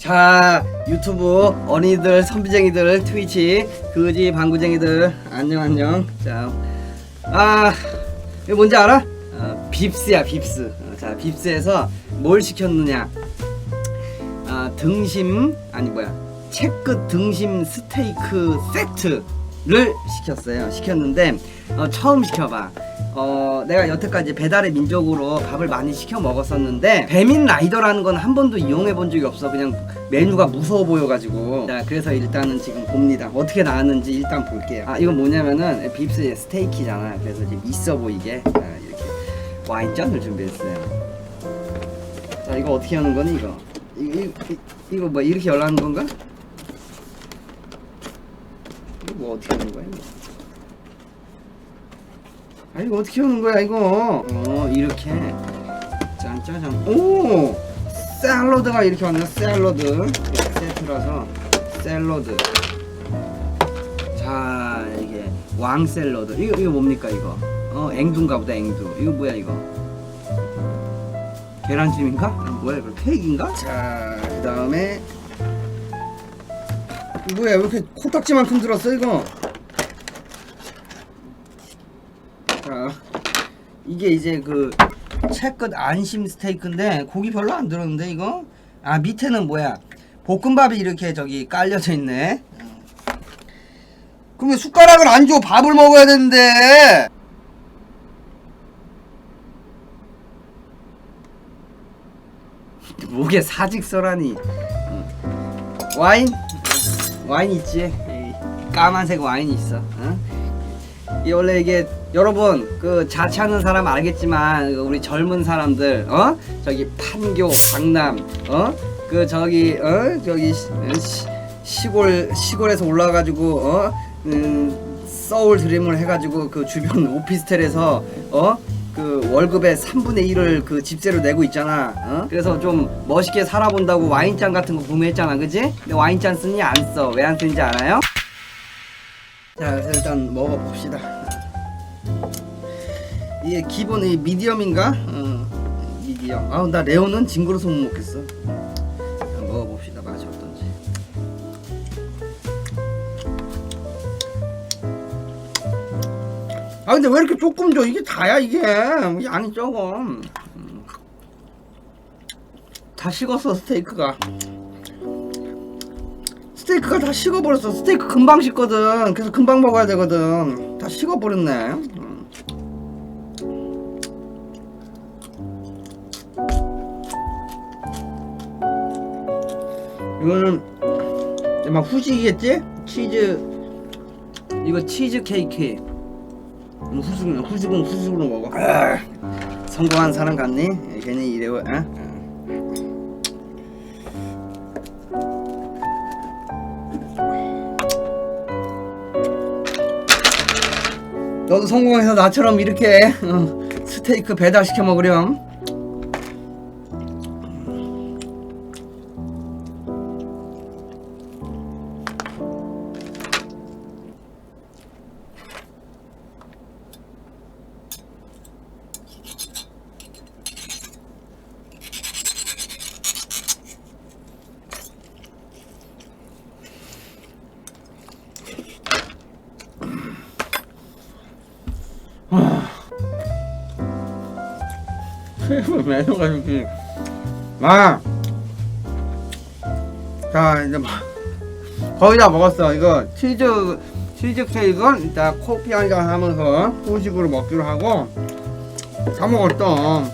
자 유튜브 어린이들 선비쟁이들 트위치 그지 방구쟁이들 안녕 안녕. 자아 이거 뭔지 알아? 어, 빕스야 빕스. 어, 자 빕스에서 뭘 시켰느냐? 아 등심 아니 뭐야. 채끝 등심 스테이크 세트를 시켰어요. 시켰는데 어, 처음 시켜봐 어 내가 여태까지 배달의 민족으로 밥을 많이 시켜 먹었었는데 배민 라이더라는 건 한 번도 이용해 본 적이 없어. 그냥 메뉴가 무서워 보여가지고. 자 그래서 일단은 지금 봅니다. 어떻게 나왔는지 일단 볼게요. 아 이건 뭐냐면은 빕스의 스테이키잖아 그래서 좀 있어 보이게 아, 이렇게 와인잔을 준비했어요. 자 이거 어떻게 하는 거니 이거? 이거, 이거, 이거 뭐 이렇게 열라는 건가? 이거 뭐 어떻게 하는 거야 이거 아 이거 어떻게 하는 거야 이거? 어 이렇게. 짠짜잔 오! 샐러드가 이렇게 왔네 샐러드. 세트라서 샐러드. 자 이게 왕 샐러드. 이거 이거 뭡니까 이거? 어 앵두인가 보다 앵두. 이거 뭐야 이거? 계란찜인가? 아, 뭐야 이거? 케이크인가? 자 그 다음에 뭐야 왜 이렇게 코딱지만큼 들었어 이거 자, 이게 이제 그 채끝 안심 스테이크인데 고기 별로 안 들었는데 이거? 아 밑에는 뭐야? 볶음밥이 이렇게 저기 깔려져 있네. 왜 숟가락을 안 줘? 밥을 먹어야 되는데. 목에 사직서라니. 응. 와인? 와인 있지? 까만색 와인 있어. 응? 이 원래 이게 여러분 그 자취하는 사람 알겠지만 그 우리 젊은 사람들 어 저기 판교 강남 어 그 저기 어 저기 시, 시, 시골 시골에서 올라가지고 어 음, 서울 드림을 해가지고 그 주변 오피스텔에서 어 그 월급의 3분의 1을 그 집세로 내고 있잖아. 어? 그래서 좀 멋있게 살아본다고 와인잔 같은 거 구매했잖아, 그지? 근데 와인잔 쓰니 안 써. 왜 안 쓰는지 알아요? 자, 일단 먹어봅시다. 이게 기본 이 미디엄인가? 어, 미디엄. 아우 나 레오는 징그러서 못 먹겠어. 자, 먹어봅시다 맛이 어떤지. 아 근데 왜 이렇게 조금 줘? 이게 다야 이게 양이 적어. 음. 다 식었어 스테이크가. 스테이크가 다 식어버렸어. 스테이크 금방 식거든. 그래서 금방 먹어야 되거든. 다 식어버렸네. 음. 이거는 막 후식이겠지? 치즈 이거 치즈 케이크. 후식은 후식으로 먹어. 아, 성공한 사람 같니? 괜히 이래워. 어? 너도 성공해서 나처럼 이렇게 어, 스테이크 배달 시켜 먹으렴. 메뉴가 이렇게. 아. 자 이제 막 거의 다 먹었어. 이거 치즈 치즈 케이크는 이따 커피 한 잔 하면서 후식으로 먹기로 하고 다 먹었어